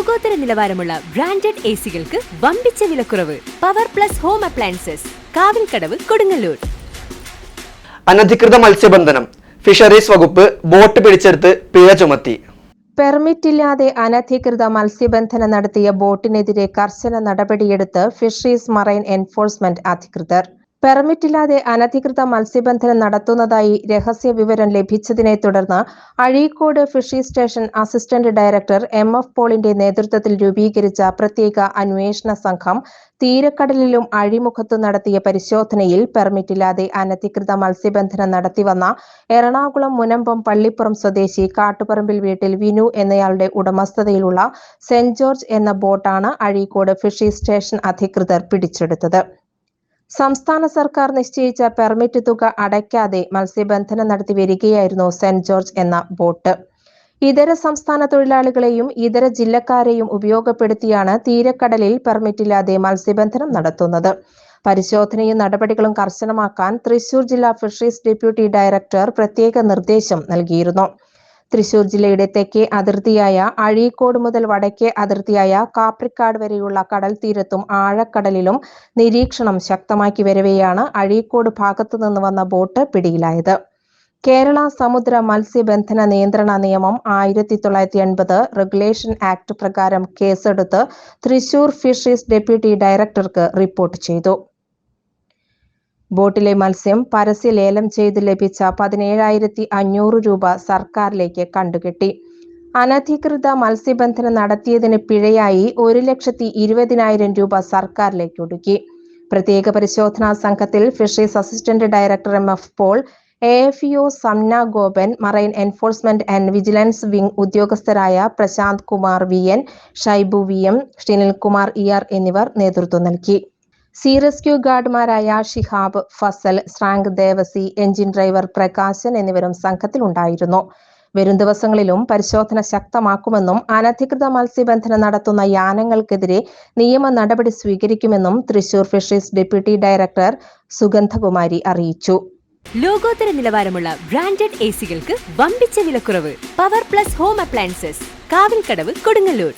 ലോകോത്തര നിലവാരമുള്ള branded A സികൾക്ക് വമ്പിച്ച വിലക്കുറവ്. Power Plus home appliances Kavilkadavu Kodungallur. അനധികൃത മത്സ്യബന്ധനം ഫിഷറീസ് വകുപ്പ് ബോട്ട് പിടിച്ചെടുത്ത് പിഴ ചുമത്തി. പെർമിറ്റില്ലാതെ അനധികൃത മത്സ്യബന്ധനം നടത്തിയ ബോട്ടിനെതിരെ കർശന നടപടിയെടുത്ത് ഫിഷറീസ് മറൈൻ എൻഫോഴ്സ്മെന്റ് അധികൃതർ. പെർമിറ്റില്ലാതെ അനധികൃത മത്സ്യബന്ധനം നടത്തുന്നതായി രഹസ്യ വിവരം ലഭിച്ചതിനെ തുടർന്ന് Azhikode fisheries station assistant director M F പോളിന്റെ നേതൃത്വത്തിൽ രൂപീകരിച്ച പ്രത്യേക അന്വേഷണ സംഘം തീരക്കടലിലും അഴിമുഖത്തും നടത്തിയ പരിശോധനയിൽ പെർമിറ്റില്ലാതെ അനധികൃത മത്സ്യബന്ധനം നടത്തിവന്ന എറണാകുളം മുനമ്പം പള്ളിപ്പുറം സ്വദേശി കാട്ടുപറമ്പിൽ വീട്ടിൽ വിനു എന്നയാളുടെ ഉടമസ്ഥതയിലുള്ള സെന്റ് ജോർജ് എന്ന ബോട്ടാണ് അഴീക്കോട് ഫിഷറീസ് സ്റ്റേഷൻ അധികൃതർ പിടിച്ചെടുത്തത്. സംസ്ഥാന സർക്കാർ നിശ്ചയിച്ച പെർമിറ്റ് തുക അടയ്ക്കാതെ മത്സ്യബന്ധനം നടത്തി വരികയായിരുന്നു സെന്റ് ജോർജ് എന്ന ബോട്ട്. ഇതര സംസ്ഥാന തൊഴിലാളികളെയും ഇതര ജില്ലക്കാരെയും ഉപയോഗപ്പെടുത്തിയാണ് തീരക്കടലിൽ പെർമിറ്റില്ലാതെ മത്സ്യബന്ധനം നടത്തുന്നത്. പരിശോധനയും നടപടികളും കർശനമാക്കാൻ തൃശൂർ ജില്ലാ ഫിഷറീസ് ഡെപ്യൂട്ടി ഡയറക്ടർ പ്രത്യേക നിർദ്ദേശം നൽകിയിരുന്നു. തൃശൂർ ജില്ലയുടെ തെക്കേ അതിർത്തിയായ അഴീക്കോട് മുതൽ വടക്കേ അതിർത്തിയായ കാപ്രിക്കാട് വരെയുള്ള കടൽ തീരത്തും ആഴക്കടലിലും നിരീക്ഷണം ശക്തമാക്കി വരവെയാണ് അഴീക്കോട് ഭാഗത്തു നിന്ന് വന്ന ബോട്ട് പിടിയിലായത്. കേരള സമുദ്ര മത്സ്യബന്ധന നിയന്ത്രണ നിയമം ആയിരത്തി തൊള്ളായിരത്തി എൺപത് റെഗുലേഷൻ ആക്ട് പ്രകാരം കേസെടുത്ത് തൃശൂർ ഫിഷറീസ് ഡെപ്യൂട്ടി ഡയറക്ടർക്ക് റിപ്പോർട്ട് ചെയ്തു. ബോട്ടിലെ മത്സ്യം പരസ്യ ലേലം ചെയ്ത് ലഭിച്ച പതിനേഴായിരത്തി അഞ്ഞൂറ് രൂപ സർക്കാരിലേക്ക് കണ്ടുകെട്ടി. അനധികൃത മത്സ്യബന്ധനം നടത്തിയതിന് പിഴയായി ഒരു ലക്ഷത്തി ഇരുപതിനായിരം രൂപ സർക്കാരിലേക്ക് ഒടുക്കി പ്രത്യേക പരിശോധനാ സംഘത്തിൽ fisheries assistant director M F Paul A F U Samna Gopan marine enforcement and vigilance wing ഉദ്യോഗസ്ഥരായ Prashanth Kumar V N Shaibu V M Sreenilkumar E R എന്നിവർ നേതൃത്വം നൽകി. സി റെസ്ക്യൂ ഗാർഡുമാരായ ഷിഹാബ് ഫസൽ സ്രാങ്ക് ദേവസി എഞ്ചിൻ ഡ്രൈവർ പ്രകാശൻ എന്നിവരും സംഘത്തിലുണ്ടായിരുന്നു. വരും ദിവസങ്ങളിലും പരിശോധന ശക്തമാക്കുമെന്നും അനധികൃത മത്സ്യബന്ധനം നടത്തുന്ന യാനങ്ങൾക്കെതിരെ നിയമ നടപടി സ്വീകരിക്കുമെന്നും Thrissur fisheries deputy director Sugandhakumari അറിയിച്ചു. ലോകോത്തര നിലവാരമുള്ള ബ്രാൻഡഡ് എ സികൾക്ക് വമ്പിച്ച വിലക്കുറവ്. Power Plus home appliances Kavilkadavu Kodungallur.